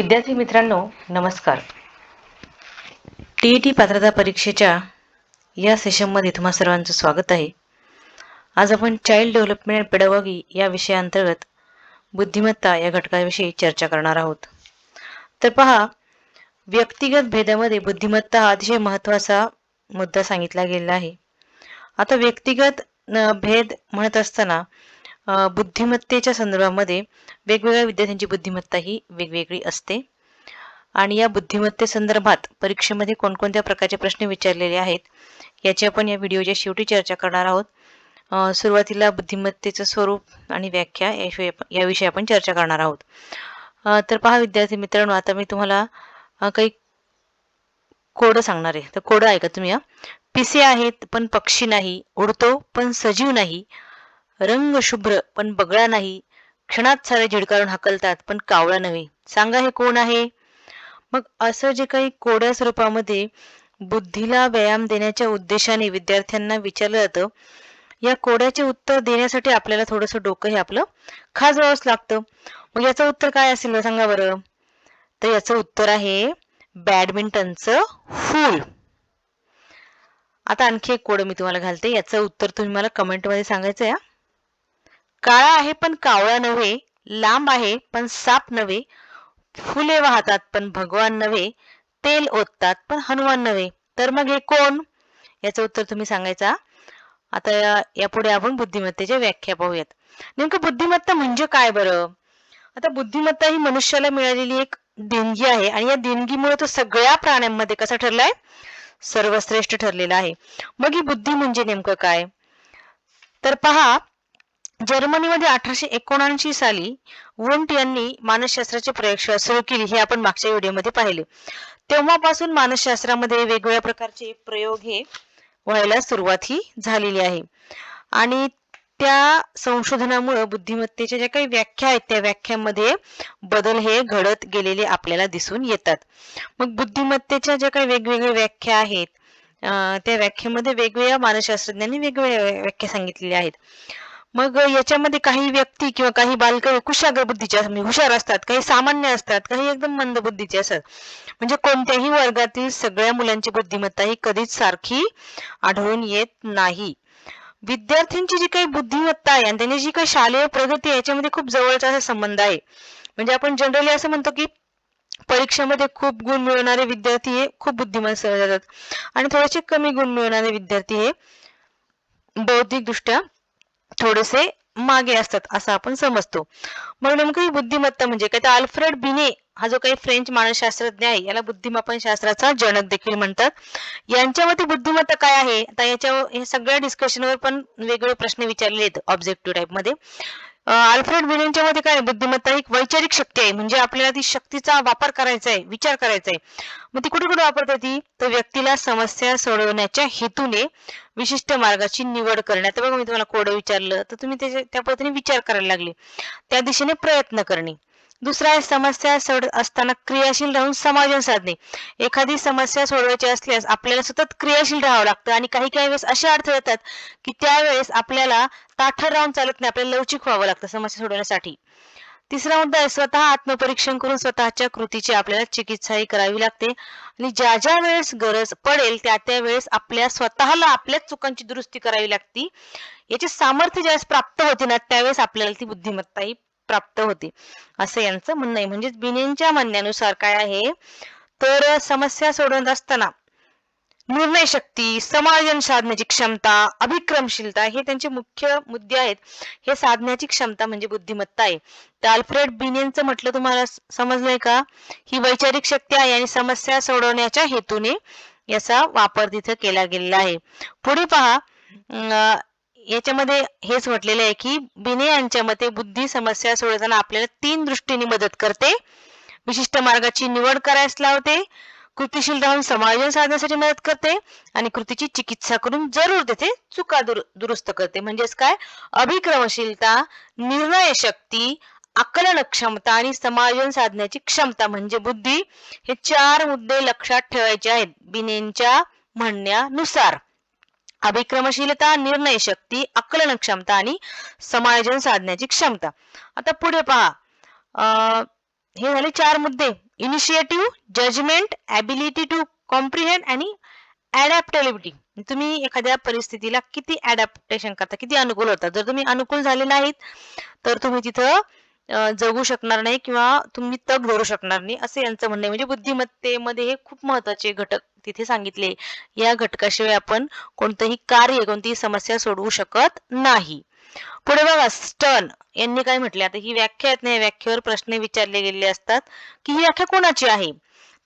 विद्यार्थी मित्रांनो नमस्कार. टी ई टी पात्रता परीक्षेच्या या सेशनमध्ये तुम्हा सर्वांचं स्वागत आहे. आज आपण चाइल्ड डेव्हलपमेंट अँड पेडागॉगी या विषयाअंतर्गत बुद्धिमत्ता या घटकाविषयी चर्चा करणार आहोत. तर पहा व्यक्तिगत भेदामध्ये बुद्धिमत्ता हा अतिशय महत्त्वाचा मुद्दा सांगितला गेलेला आहे. आता व्यक्तिगत भेद म्हणत असताना बुद्धिमत्तेच्या संदर्भामध्ये वेगवेगळ्या विद्यार्थ्यांची बुद्धिमत्ता ही वेगवेगळी असते. आणि या बुद्धिमत्ते संदर्भात परीक्षेमध्ये कोणकोणत्या प्रकारचे प्रश्न विचारलेले आहेत याची आपण या व्हिडिओच्या शेवटी चर्चा करणार आहोत. सुरुवातीला बुद्धिमत्तेचं स्वरूप आणि व्याख्या याशिवाय याविषयी आपण चर्चा करणार आहोत. तर पहा विद्यार्थी मित्रांनो आता मी तुम्हाला काही कोड सांगणार आहे. तर कोड ऐका तुम्ही या पिसे आहेत पण पक्षी नाही. उडतो पण सजीव नाही. रंग शुभ्र पण बगळा नाही. क्षणात सारे झिडकारून हकलतात पण कावळा नव्हे. सांगा हे कोण आहे? मग असं जे काही कोड्या स्वरूपामध्ये बुद्धीला व्यायाम देण्याच्या उद्देशाने विद्यार्थ्यांना विचारलं जातं या कोड्याचे उत्तर देण्यासाठी आपल्याला थोडंसं डोकं हे आपलं खाजवावंच लागतं. मग याचं उत्तर काय असेल सांगा बरं. तर याचं उत्तर आहे बॅडमिंटनचं फूल. आता आणखी एक कोड मी तुम्हाला घालते. याचं उत्तर तुम्ही मला कमेंटमध्ये सांगायचं आहे काळा आहे पण कावळा नव्हे लांब आहे पण साप नव्हे फुले वाहतात पण भगवान नव्हे तेल ओततात पण हनुमान नव्हे. तर मग हे कोण? याचं उत्तर तुम्ही सांगायचा आता यापुढे आपण बुद्धिमत्तेच्या व्याख्या पाहूयात. नेमकं बुद्धिमत्ता म्हणजे काय बरं? आता बुद्धिमत्ता ही मनुष्याला मिळालेली एक देणगी आहे आणि या देणगीमुळे तो सगळ्या प्राण्यांमध्ये कसा ठरलाय? सर्वश्रेष्ठ ठरलेला आहे. मग ही बुद्धी म्हणजे नेमकं काय? तर पहा जर्मनीमध्ये अठराशे एकोणऐंशी साली वुंट यांनी मानसशास्त्राचे प्रयोगशाळा सुरू केली हे आपण मागच्या व्हिडिओमध्ये पाहिले. तेव्हापासून मानसशास्त्रामध्ये वेगवेगळ्या प्रकारचे प्रयोग हे व्हायला सुरुवात ही झालेली आहे. आणि त्या संशोधनामुळे बुद्धिमत्तेच्या ज्या काही व्याख्या आहेत त्या व्याख्यांमध्ये बदल हे घडत गेलेले आपल्याला दिसून येतात. मग बुद्धिमत्तेच्या ज्या काही वेगवेगळ्या व्याख्या आहेत त्या व्याख्येमध्ये वेगवेगळ्या मानसशास्त्रज्ञांनी वेगवेगळ्या व्याख्या सांगितलेल्या आहेत. मग याच्यामध्ये काही व्यक्ती किंवा काही बालक कुशाग्र बुद्धीचे म्हणजे हुशार असतात काही सामान्य असतात काही एकदम मंद बुद्धीचे असतात. म्हणजे कोणत्याही वर्गातील सगळ्या मुलांची बुद्धिमत्ता ही कधीच सारखी आढळून येत नाही. विद्यार्थ्यांची जी काही बुद्धिमत्ता आहे आणि त्यांची जी काही शालेय प्रगती आहे याच्यामध्ये खूप जवळचा असा संबंध आहे. म्हणजे आपण जनरली असं म्हणतो की परीक्षेमध्ये खूप गुण मिळवणारे विद्यार्थी हे खूप बुद्धिमान समजले जातात. आणि थोडेसे कमी गुण मिळवणारे विद्यार्थी हे बौद्धिकदृष्ट्या थोडेसे मागे असतात असं आपण समजतो. मग नेमकं ही बुद्धिमत्ता म्हणजे काय? तर अल्फ्रेड बिने हा जो काही फ्रेंच मानसशास्त्रज्ञ आहे याला बुद्धिमापन शास्त्राचा जनक देखील म्हणतात. यांच्या मते बुद्धिमत्ता काय आहे? आता याच्या हे सगळ्या डिस्कशनवर पण वेगवेगळे प्रश्न विचारले आहेत ऑब्जेक्टिव्ह टाईपमध्ये. अल्फ्रेड विलियमच्या मध्ये काय बुद्धिमत्ता ही एक वैचारिक शक्ती आहे. म्हणजे आपल्याला ती शक्तीचा वापर करायचा आहे विचार करायचा आहे. मग ती कुठे कुठे वापरता ती? तर व्यक्तीला समस्या सोडवण्याच्या हेतूने विशिष्ट मार्गाची निवड करण्यात. बघा मी तुम्हाला कोड विचारलं तर तुम्ही त्याच्या त्या पद्धतीने विचार करायला लागले. त्या दिशेने प्रयत्न करणे. दुसरा आहे समस्या सोडत असताना क्रियाशील राहून समाधान साधणे. एखादी समस्या सोडवायची असल्यास आपल्याला सतत क्रियाशील राहावं लागतं. आणि काही काही वेळेस असे अडथळे येतात की त्यावेळेस आपल्याला ताठर राहून चालत नाही आपल्याला लवचिक व्हावं लागतं समस्या सोडवण्यासाठी. तिसरा मुद्दा आहे स्वतः आत्मपरीक्षण करून स्वतःच्या कृतीची आपल्याला चिकित्साही करावी लागते. आणि ज्या ज्या वेळेस गरज पडेल त्या त्या वेळेस आपल्या स्वतःला आपल्याच चुकांची दुरुस्ती करावी लागती. याचे सामर्थ्य ज्यावेळेस प्राप्त होते ना त्यावेळेस आपल्याला ती बुद्धिमत्ताही प्राप्त होते. असं यांचं म्हणणं आहे. म्हणजेच बिनेंच्या म्हणण्यानुसार काय आहे? तर समस्या सोडवत असताना निर्णय शक्ती समायोजन साधण्याची क्षमता अभिक्रमशीलता हे त्यांचे मुख्य मुद्दे आहेत. हे साधण्याची क्षमता म्हणजे बुद्धिमत्ता आहे. तर अल्फ्रेड बिनेंचं म्हटलं तुम्हाला समजलंय का? ही वैचारिक शक्ती आहे आणि समस्या सोडवण्याच्या हेतूने याचा वापर तिथं केला गेलेला आहे. पुढे पहा याच्यामध्ये हेच म्हटलेलं आहे की बिने यांच्या मते बुद्धी समस्या सोडवताना आपल्याला तीन दृष्टीने मदत करते. विशिष्ट मार्गाची निवड करायला लावते. कृतीशील राहून समायोजन साधण्यासाठी मदत करते आणि कृतीची चिकित्सा करून जरूर देते चुका दुर दुरुस्त करते. म्हणजेच काय? अभिक्रमशीलता निर्णय शक्ती आकलन क्षमता आणि समायोजन साधण्याची क्षमता म्हणजे बुद्धी हे चार मुद्दे लक्षात ठेवायचे आहेत बिनेंच्या म्हणण्यानुसार. अभिक्रमशीलता निर्णय शक्ती आकलन क्षमता आणि समायोजन साधण्याची क्षमता. आता पुढे पहा. अं, हे झाले चार मुद्दे. Initiative judgement ability to comprehend आणि ॲडॅप्टेबिलिटी तुम्ही एखाद्या परिस्थितीला किती ॲडॅप्टेशन करता किती अनुकूल होता? जर तुम्ही अनुकूल झाले नाहीत तर तुम्ही तिथं जगू शकणार नाही किंवा तुम्ही तग धरू शकणार नाही असं यांचं म्हणणं आहे. म्हणजे बुद्धिमत्तेमध्ये हे खूप महत्त्वाचे घटक तिथे सांगितले. या घटकाशिवाय आपण कोणतंही कार्य कोणतीही समस्या सोडवू शकत नाही. पुढे बघा स्टर्न यांनी काय म्हटले? आता ही व्याख्या आहेत ना या व्याख्येवर प्रश्न विचारले गेलेले असतात की ही व्याख्या कोणाची आहे?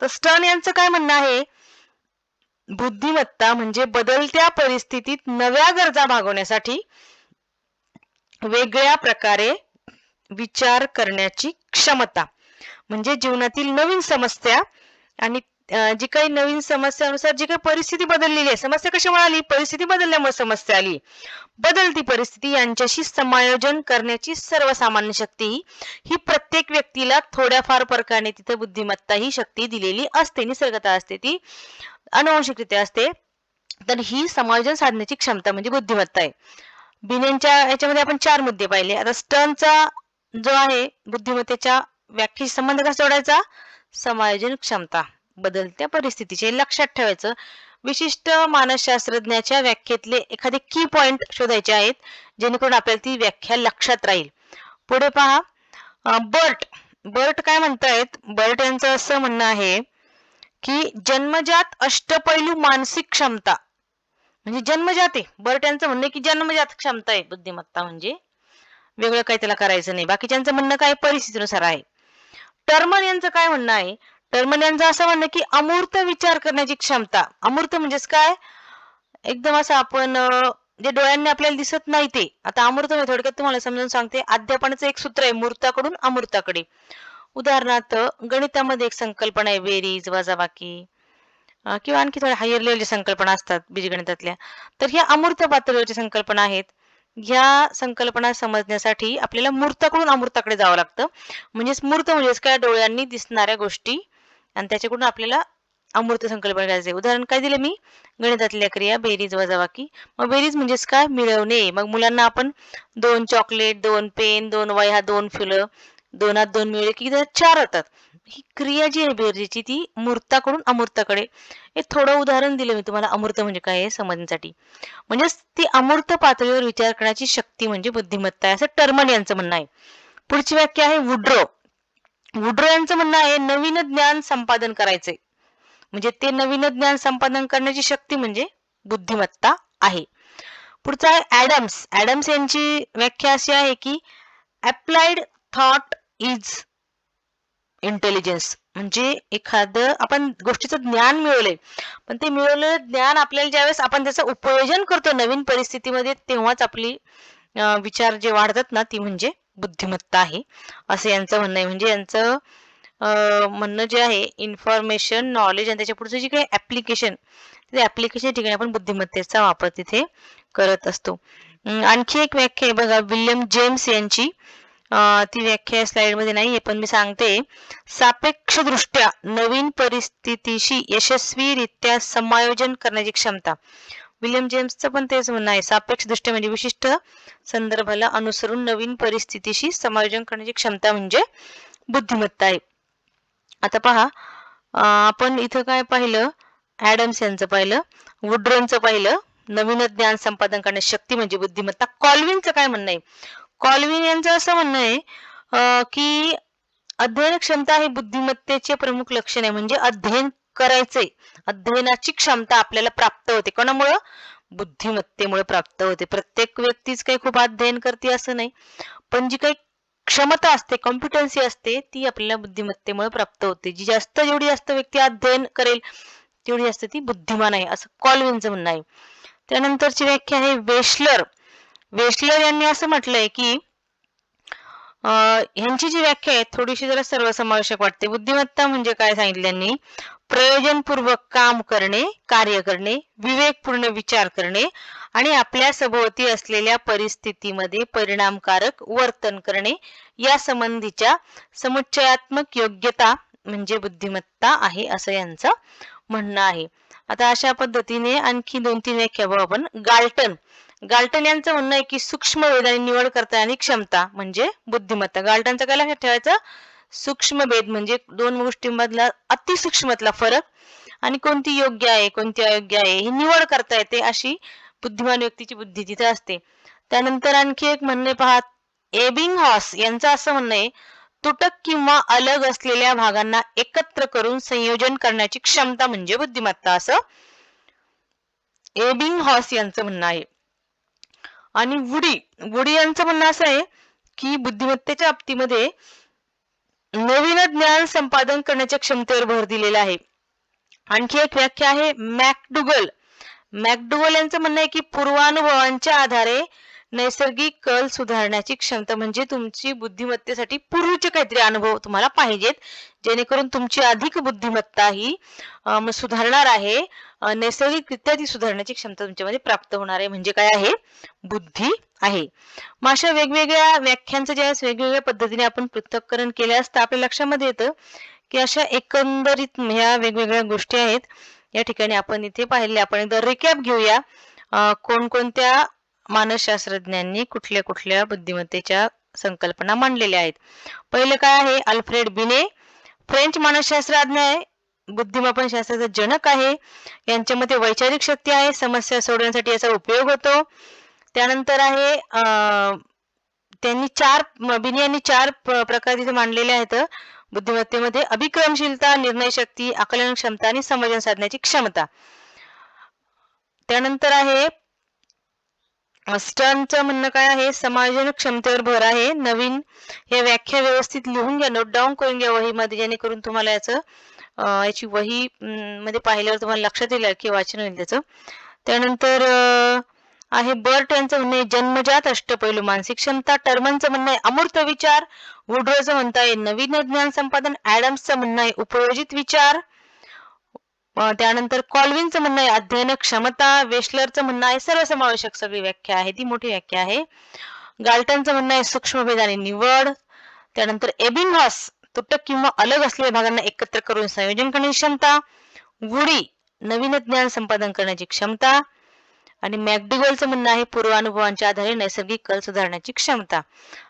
तर स्टर्न यांचं काय म्हणणं आहे? बुद्धिमत्ता म्हणजे बदलत्या परिस्थितीत नव्या गरजा भागवण्यासाठी वेगळ्या प्रकारे विचार करण्याची क्षमता. म्हणजे जीवनातील नवीन समस्या आणि जी काही नवीन समस्यानुसार जी काही परिस्थिती बदललेली आहे समस्या कशामुळे आली? परिस्थिती बदलल्यामुळे समस्या आली. बदलती परिस्थिती यांच्याशी समायोजन करण्याची सर्वसामान्य शक्ती ही ही प्रत्येक व्यक्तीला थोड्याफार फरकाने तिथे बुद्धिमत्ता ही शक्ती दिलेली असते निसर्गता असते ती अनुवंशिकरित्या असते. तर ही समायोजन साधण्याची क्षमता म्हणजे बुद्धिमत्ता आहे. बिनेंच्या याच्यामध्ये आपण चार मुद्दे पाहिले. आता स्टनचा जो आहे बुद्धिमत्तेच्या व्याख्येशी संबंध कसा जोडायचा? समायोजन क्षमता. बदलत्या परिस्थितीचे लक्षात ठेवायचं. विशिष्ट मानसशास्त्रज्ञाच्या व्याख्येतले एखादे की पॉइंट शोधायचे आहेत जेणेकरून आपल्याला ती व्याख्या लक्षात राहील. पुढे पहा. बर्ट. बर्ट काय म्हणतायत? बर्ट यांचं असं म्हणणं आहे की जन्मजात अष्टपैलू मानसिक क्षमता. म्हणजे जन्मजात. आहे बर्ट यांचं म्हणणं की जन्मजात क्षमता आहे बुद्धिमत्ता म्हणजे. वेगळं काही त्याला करायचं नाही. बाकीच्यांचं म्हणणं काय? परिस्थितीनुसार आहे. टर्मन यांचं काय म्हणणं आहे? तर मग यांचं असं म्हणणं की अमूर्त विचार करण्याची क्षमता. अमूर्त म्हणजेच काय? एकदम असं आपण जे डोळ्यांनी आपल्याला दिसत नाही ते. आता अमूर्त म्हणजे थोडक्यात तुम्हाला समजून सांगते. अध्यापनाचं एक सूत्र आहे मूर्ताकडून अमूर्ताकडे. उदाहरणार्थ गणितामध्ये एक संकल्पना आहे बेरीज वजाबाकी किंवा आणखी थोड्या हायर लेवलच्या संकल्पना असतात बीजगणितातल्या तर ह्या अमूर्त पातळीवरच्या संकल्पना आहेत. ह्या संकल्पना समजण्यासाठी आपल्याला मूर्ताकडून अमूर्ताकडे जावं लागतं. म्हणजेच मूर्त म्हणजेच काय? डोळ्यांनी दिसणाऱ्या गोष्टी आणि त्याच्याकडून आपल्याला अमूर्त संकल्पना करायचे उदाहरण काय दिलं मी? गणितातल्या क्रिया बेरीज वजावाकी मग बेरीज म्हणजेच काय? मिळवणे. मग मुलांना आपण दोन चॉकलेट दोन पेन दोन वह्या दोन फुलं दोनात दोन मिळले की त्यात चार होतात. ही क्रिया जी आहे बेरीजची ती मूर्ताकडून अमूर्ताकडे. हे थोडं उदाहरण दिलं मी तुम्हाला. अमूर्त म्हणजे काय हे समजण्यासाठी. म्हणजेच ती अमूर्त पातळीवर विचार करण्याची शक्ती म्हणजे बुद्धिमत्ता आहे. असं टर्मन यांचं म्हणणं आहे. पुढची व्याख्या आहे वुड्रो. वुड्रो यांचं म्हणणं आहे नवीन ज्ञान संपादन करायचे. म्हणजे ते नवीन ज्ञान संपादन करण्याची शक्ती म्हणजे बुद्धिमत्ता आहे. पुढचा आहे ऍडम्स ऍडम्स यांची व्याख्या अशी आहे की अप्लाइड थॉट इज इंटेलिजन्स. म्हणजे एखादं आपण गोष्टीचं ज्ञान मिळवलंय. पण ते मिळवलेलं ज्ञान आपल्याला ज्यावेळेस आपण त्याचं उपयोजन करतो नवीन परिस्थितीमध्ये तेव्हाच आपली विचार जे वाढतात ना ती म्हणजे बुद्धिमत्ता आहे. असं यांचं म्हणणं आहे. म्हणजे यांचं म्हणणं जे आहे इन्फॉर्मेशन नॉलेज आणि त्याच्या पुढचं जे काही ॲप्लिकेशन ते ऍप्लिकेशन ठिकाणी आपण बुद्धिमत्तेचा वापर तिथे करत असतो. आणखी एक व्याख्या आहे बघा विल्यम जेम्स यांची. ती व्याख्या स्लाइडमध्ये नाही आहे पण मी सांगते. सापेक्षदृष्ट्या नवीन परिस्थितीशी यशस्वीरित्या समायोजन करण्याची क्षमता. विल्यम जेम्सचं पण तेच म्हणणं आहे. सापेक्ष दृष्ट्या म्हणजे विशिष्ट संदर्भाला अनुसरून नवीन परिस्थितीशी समायोजन करण्याची क्षमता म्हणजे बुद्धिमत्ता आहे. आता पहा आपण इथं काय पाहिलं? ऍडम्स यांचं पाहिलं. वुड्रोनचं पाहिलं. नवीन ज्ञान संपादन करण्याची शक्ती म्हणजे बुद्धिमत्ता. कॉल्विनचं काय म्हणणं आहे? कॉल्विन यांचं असं म्हणणं आहे की अध्ययन क्षमता हे बुद्धिमत्तेचे प्रमुख लक्षण आहे. म्हणजे अध्ययन करायचे अध्ययनाची क्षमता आपल्याला प्राप्त होते. कोणामुळं? बुद्धिमत्तेमुळे प्राप्त होते. प्रत्येक व्यक्तीच काही खूप अध्ययन करते असं नाही. पण जी काही क्षमता असते कॉम्पिटन्सी असते ती आपल्याला बुद्धिमत्तेमुळे प्राप्त होते. जी जास्त जेवढी जास्त व्यक्ती अध्ययन करेल तेवढी जास्त ती बुद्धिमान आहे असं कॉलविनचं म्हणणं आहे. त्यानंतरची व्याख्या आहे वेशलर. वेशलर यांनी असं म्हटलंय की अं, ह्यांची जी व्याख्या आहे थोडीशी जरा सर्वसमावेशक वाटते. बुद्धिमत्ता म्हणजे काय सांगितलं यांनी? प्रयोजनपूर्वक काम करणे कार्य करणे विवेकपूर्ण विचार करणे आणि आपल्या सभोवती असलेल्या परिस्थितीमध्ये परिणामकारक वर्तन करणे या संबंधीच्या समुच्चयात्मक योग्यता म्हणजे बुद्धिमत्ता आहे असं यांचं म्हणणं आहे. आता अशा पद्धतीने आणखी दोन तीन व्याख्या बघू आपण. गाल्टन. गाल्टन यांचं म्हणणं आहे की सूक्ष्म वेदाने निवड करता आणि क्षमता म्हणजे बुद्धिमत्ता. गाल्टनचं काय लक्षात ठेवायचं? सूक्ष्म भेद म्हणजे दोन गोष्टींमधला अतिसूक्ष्मतला फरक आणि कोणती योग्य आहे कोणती अयोग्य आहे ही निवड करता येते अशी बुद्धिमान व्यक्तीची बुद्धी तिथे असते. त्यानंतर आणखी एक म्हणणे पहा एबिंग हॉस यांचं असं म्हणणं आहे तुटक किंवा अलग असलेल्या भागांना एकत्र करून संयोजन करण्याची क्षमता म्हणजे बुद्धिमत्ता असं एबिंग हॉस यांचं म्हणणं आहे. आणि वुडी वुडी यांचं म्हणणं असं आहे की बुद्धिमत्तेच्या बाबतीमध्ये नवीन ज्ञान संपादन करण्याच्या क्षमतेवर भर दिलेला आहे. आणखी एक व्याख्या आहे मॅकडुगल. मॅकडुगल यांचं म्हणणं आहे की पूर्वानुभवांच्या आधारे नैसर्गिक कल सुधारण्याची क्षमता म्हणजे तुमची बुद्धिमत्तेसाठी पूर्वीचे काहीतरी अनुभव तुम्हाला पाहिजेत. जेणेकरून तुमची अधिक बुद्धिमत्ता ही सुधारणार आहे. नैसर्गिकरित्या ती सुधारण्याची क्षमता तुमच्यामध्ये प्राप्त होणार आहे. म्हणजे काय आहे? बुद्धी आहे. मग अशा वेगवेगळ्या व्याख्यांचं ज्यावेळेस वेगवेगळ्या पद्धतीने आपण पृथक्करण केले असतं आपल्या लक्षामध्ये येतं की अशा एकंदरीत ह्या वेगवेगळ्या गोष्टी आहेत. या ठिकाणी आपण इथे पाहिले आपण एकदा रिकॅप घेऊया. कोणकोणत्या मानसशास्त्रज्ञांनी कुठल्या कुठल्या बुद्धिमत्तेच्या संकल्पना मांडलेल्या आहेत? पहिलं काय आहे? अल्फ्रेड बिने फ्रेंच मानसशास्त्रज्ञ आहे बुद्धिमापन शास्त्राचा जनक आहे यांच्या मते वैचारिक शक्ती आहे समस्या सोडवण्यासाठी याचा उपयोग होतो. त्यानंतर आहे त्यांनी चार बिने यांनी चार प्रकार तिथे मांडलेले आहेत. बुद्धिमत्तेमध्ये अभिक्रमशीलता निर्णय शक्ती आकलन क्षमता आणि समजन साधण्याची क्षमता. त्यानंतर आहे स्टर्नचं म्हणणं काय आहे? समायोजन क्षमतेवर भर आहे. नवीन हे व्याख्या व्यवस्थित लिहून घ्या. नोट डाऊन करून घ्या वहीमध्ये जेणेकरून तुम्हाला याचं याची वही मध्ये पाहिल्यावर तुम्हाला लक्षात येईल की वाचन होईल त्याचं. त्यानंतर आहे बर्ट यांचं म्हणणं आहे जन्मजात अष्टपैलू मानसिक क्षमता. टर्मनचं म्हणणं आहे अमूर्त विचार. वुड्रोचं म्हणता आहे नवीन ज्ञान संपादन. ऍडम्सचं म्हणणं आहे उपयोजित विचार. त्यानंतर कॉल्विनचं म्हणणं आहे अध्ययन क्षमता वेशलरचं म्हणणं आहे सर्वसमावेशक सगळी व्याख्या आहे ती मोठी व्याख्या आहे. गाल्टनचं म्हणणं आहे सूक्ष्मभेद आणि निवड. त्यानंतर एबिंगॉस तुटक किंवा अलग असलेल्या भागांना एकत्र करून संयोजन करण्याची क्षमता. गुडी नवीन ज्ञान संपादन करण्याची क्षमता. आणि मॅकडुगलचं म्हणणं आहे पूर्वानुभवांच्या आधारे नैसर्गिक कल सुधारण्याची क्षमता.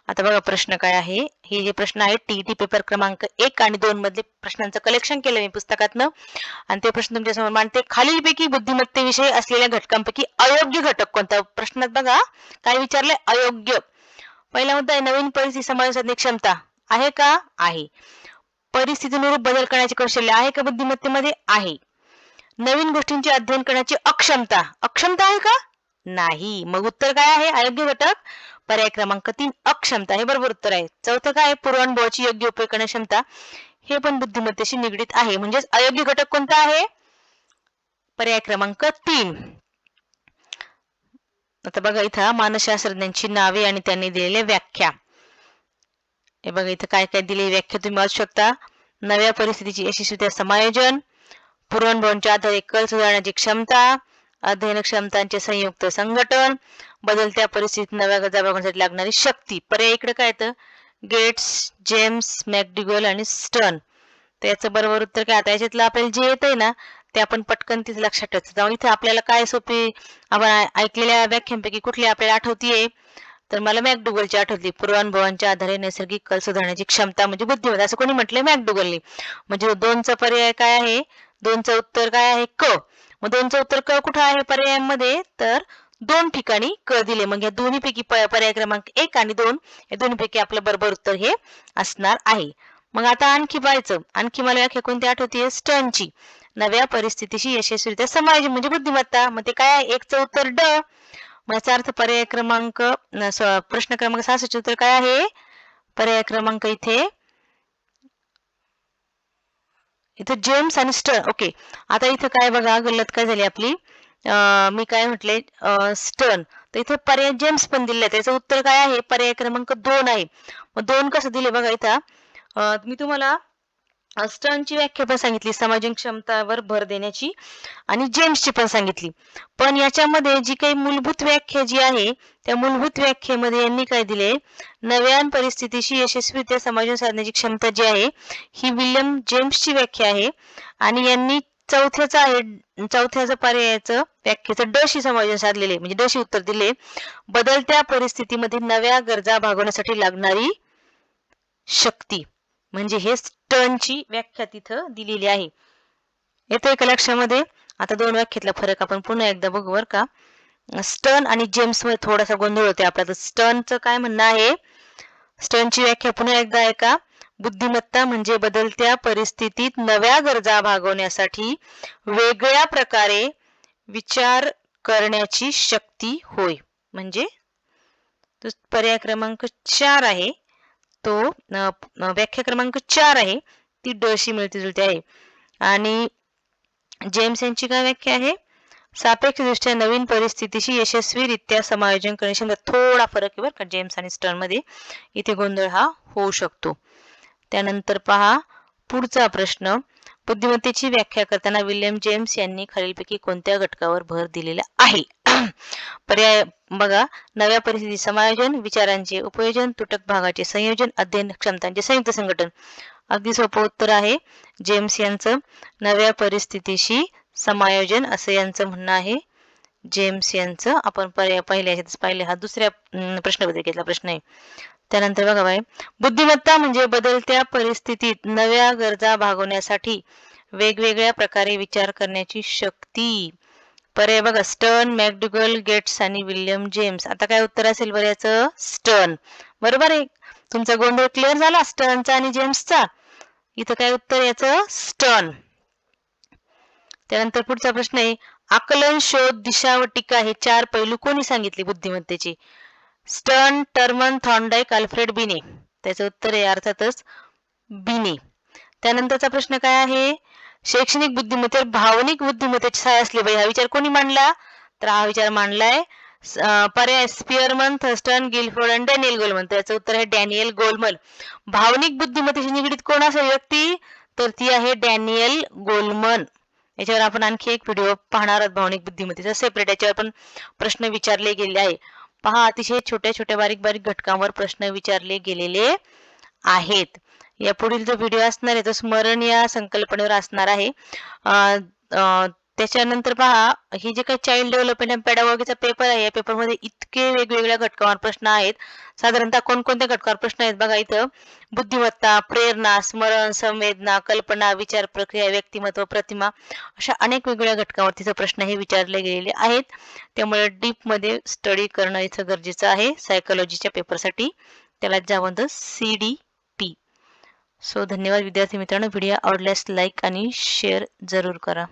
आता बघा प्रश्न काय आहे. हे जे प्रश्न आहे टीईटी पेपर क्रमांक एक आणि दोन मधले प्रश्नांचं कलेक्शन केलं मी पुस्तकातनं. आणि ते प्रश्न तुमच्यासमोर मांडते. खालीलपैकी बुद्धिमत्तेविषयी असलेल्या घटकांपैकी अयोग्य घटक कोणता? प्रश्नात बघा. काय विचारले अयोग्य. पहिला मुद्दा आहे नवीन परिस्थिती समावेश साधण्याची क्षमता. आहे का? आहे. परिस्थितीनुरूप बदल करण्याचे कौशल्य आहे का बुद्धिमत्तेमध्ये? आहे. नवीन गोष्टींचे अध्ययन करण्याची अक्षमता. अक्षमता आहे का? नाही. मग उत्तर काय आहे? अयोग्य घटक? पर्याय क्रमांक तीन अक्षमता. हे बरोबर उत्तर आहे. चौथं काय आहे? पूर्वानुभवाची योग्य उपयोग करण्याची क्षमता. हे पण बुद्धिमत्तेशी निगडीत आहे. म्हणजेच अयोग्य घटक कोणता आहे? पर्याय क्रमांक तीन. आता बघा इथं मानसशास्त्रज्ञांची नावे आणि त्यांनी दिलेल्या व्याख्या. हे बघा इथं काय काय दिली व्याख्या तुम्ही वाचू शकता. नव्या परिस्थितीची यशस्वी समायोजन. पूर्वानुभवांच्या आधारे कल सुधारण्याची क्षमता अध्ययन क्षमतांचे संयुक्त संघटन बदलत्या परिस्थितीत नव्या गरजा बघण्यासाठी लागणारी शक्ती. पर्याय इकडे काय येतं? गेट्स जेम्स मॅकडुगल आणि स्टन तर याचं बरोबर उत्तर काय? आता याच्यातलं आपल्याला जे येतंय ना ते आपण पटकन तिथे लक्षात ठेवायचं जाऊन इथे आपल्याला काय सोपी आपण ऐकलेल्या व्याख्यांपैकी कुठली आपल्याला आठवतीये तर मला मॅकडुगलची आठवली पूर्वानुभवांच्या आधारे नैसर्गिक कल सुधारण्याची क्षमता म्हणजे बुद्धिमत्ता असं कोणी म्हटलंय मॅकडुगलनी. म्हणजे दोनचा पर्याय काय आहे? दोनचं उत्तर काय आहे? क. मग दोनचं उत्तर क कुठं आहे पर्यायांमध्ये? तर दोन ठिकाणी क दिले. मग या दोन्ही पैकी पर्याय क्रमांक एक आणि दोन या दोन्ही पैकी आपलं बरोबर उत्तर हे असणार आहे. मग आता आणखी पाहायचं. आणखी मला व्याख्या कोणती आठवतीये स्टनची नव्या परिस्थितीशी यशस्वीरित्या समायोजन म्हणजे बुद्धिमत्ता. मग ते काय आहे? एकचं उत्तर ड. मग याचा अर्थ पर्याय क्रमांक प्रश्न क्रमांक सहाशे उत्तर काय आहे? पर्याय क्रमांक इथे इथं जेम्स आणि स्टर ओके आता इथं काय बघा गल्लत काय झाली आपली? मी काय म्हटले? स्टर्न तर इथं पर्याय जेम्स पण दिले त्याचं उत्तर काय आहे? पर्याय क्रमांक दोन आहे. मग दोन कसं दिले बघा इथं? मी तुम्हाला स्टर्नची व्याख्या पण सांगितली सामाजिक क्षमतावर भर देण्याची आणि जेम्सची पण सांगितली. पण याच्यामध्ये जी काही मूलभूत व्याख्या जी आहे त्या मूलभूत व्याख्येमध्ये यांनी काय दिले? नव्या परिस्थितीशी यशस्वीरित्या समायोजन साधण्याची क्षमता जी आहे ही विल्यम जेम्सची व्याख्या आहे. आणि यांनी चौथ्याचं आहे चौथ्याचं पर्यायाचं व्याख्येचं डशी शी समायोजन साधलेले म्हणजे डशी उत्तर दिले. बदलत्या परिस्थितीमध्ये नव्या गरजा भागवण्यासाठी लागणारी शक्ती म्हणजे हे स्टर्नची व्याख्या तिथं दिलेली आहे. येतो एका लक्षामध्ये. आता दोन व्याख्यातला फरक आपण पुन्हा एकदा बघू बरं का. स्टर्न आणि जेम्समध्ये थोडासा गोंधळ होते आपला. तर स्टर्नचं काय म्हणणं आहे? स्टर्नची व्याख्या पुन्हा एकदा ऐका. बुद्धिमत्ता म्हणजे बदलत्या परिस्थितीत नव्या गरजा भागवण्यासाठी वेगळ्या प्रकारे विचार करण्याची शक्ती होय. म्हणजे पर्याय क्रमांक चार आहे. तो व्याख्या क्रमांक चार आहे. ती डशी मिळती जुळती आहे. आणि जेम्स यांची काय व्याख्या आहे? सापेक्षदृष्ट्या नवीन परिस्थितीशी यशस्वीरित्या समायोजन करण्याशी थोडा फरक आहे बरं का जेम्स आणि स्टर्नमध्ये. इथे गोंधळ हा होऊ शकतो. त्यानंतर पहा पुढचा प्रश्न. बुद्धिमत्तेची व्याख्या करताना विल्यम जेम्स यांनी खालीलपैकी कोणत्या घटकावर भर दिलेला आहे? पर्याय बघा. नव्या परिस्थिती समायोजन विचारांचे उपयोजन तुटक भागाचे संयोजन अध्ययन क्षमतांचे संयुक्त संघटन. अगदी सोपं उत्तर आहे. जेम्स यांचं नव्या परिस्थितीशी समायोजन असं यांचं म्हणणं आहे. जेम्स यांचं आपण पर्याय पहिल्या ह्याच्यातच पाहिले हा दुसऱ्या अं, प्रश्नपत्रिकेतला प्रश्न आहे. त्यानंतर बघा बाय बुद्धिमत्ता म्हणजे बदलत्या परिस्थितीत नव्या गरजा भागवण्यासाठी वेगवेगळ्या प्रकारे विचार करण्याची शक्ती. पर्याय बघा स्टर्न मॅकडुगल गेट्स आणि विल्यम जेम्स आता काय उत्तर असेल बरं याचं? स्टर्न बरोबर आहे. तुमचा गोंधळ क्लिअर झाला? स्टर्नचा आणि जेम्सचा इथं काय उत्तर याचं? स्टर्न त्यानंतर पुढचा प्रश्न आहे. आकलन शोध दिशा व टीका हे चार पैलू कोणी सांगितले बुद्धिमत्तेची? स्टर्न टर्मन थॉन्डाईक अल्फ्रेड बिने त्याचं उत्तर आहे अर्थातच बिने त्यानंतरचा प्रश्न काय आहे? शैक्षणिक बुद्धिमत्तेवर भावनिक बुद्धिमत्तेची सहाय असली पाहिजे. हा विचार कोणी मांडला? तर हा विचार मांडलाय पर्याय स्पिअरमन थर्स्टन गिलफोर्ड आणि डॅनियल गोलमन. त्याचं उत्तर आहे डॅनियल गोलमन. भावनिक बुद्धिमत्तेशी निगडीत कोण असेल व्यक्ती? तर ती आहे डॅनियल गोलमन. याच्यावर आपण आणखी एक व्हिडिओ पाहणार आहोत भावनिक बुद्धिमत्तेचा. सेपरेट याच्यावर पण प्रश्न विचारले गेले आहे पहा अतिशय छोट्या छोट्या बारीक बारीक घटकांवर प्रश्न विचारले गेलेले आहेत. या पुढील जो व्हिडिओ असणार आहे तो स्मरण या संकल्पनेवर असणार आहे. त्याच्यानंतर पहा ही जे काही चाइल्ड डेव्हलपमेंट अँड पेडागॉगीचा पेपर आहे या पेपरमध्ये इतके वेगवेगळ्या घटकावर प्रश्न आहेत. साधारणतः कोणकोणत्या घटकावर प्रश्न आहेत बघा इथं. बुद्धिमत्ता प्रेरणा स्मरण संवेदना कल्पना विचार प्रक्रिया व्यक्तिमत्व प्रतिमा अशा अनेक वेगवेगळ्या घटकावर तिथं प्रश्न हे विचारले गेलेले आहेत. त्यामुळे डीपमध्ये स्टडी करणं इथं गरजेचं आहे. सायकोलॉजीच्या पेपरसाठी त्याला ज्यामध्ये सी डी सो धन्यवाद विद्यार्थी मित्रांनो. व्हिडिओ आवडल्यास लाईक आणि शेअर जरूर करा.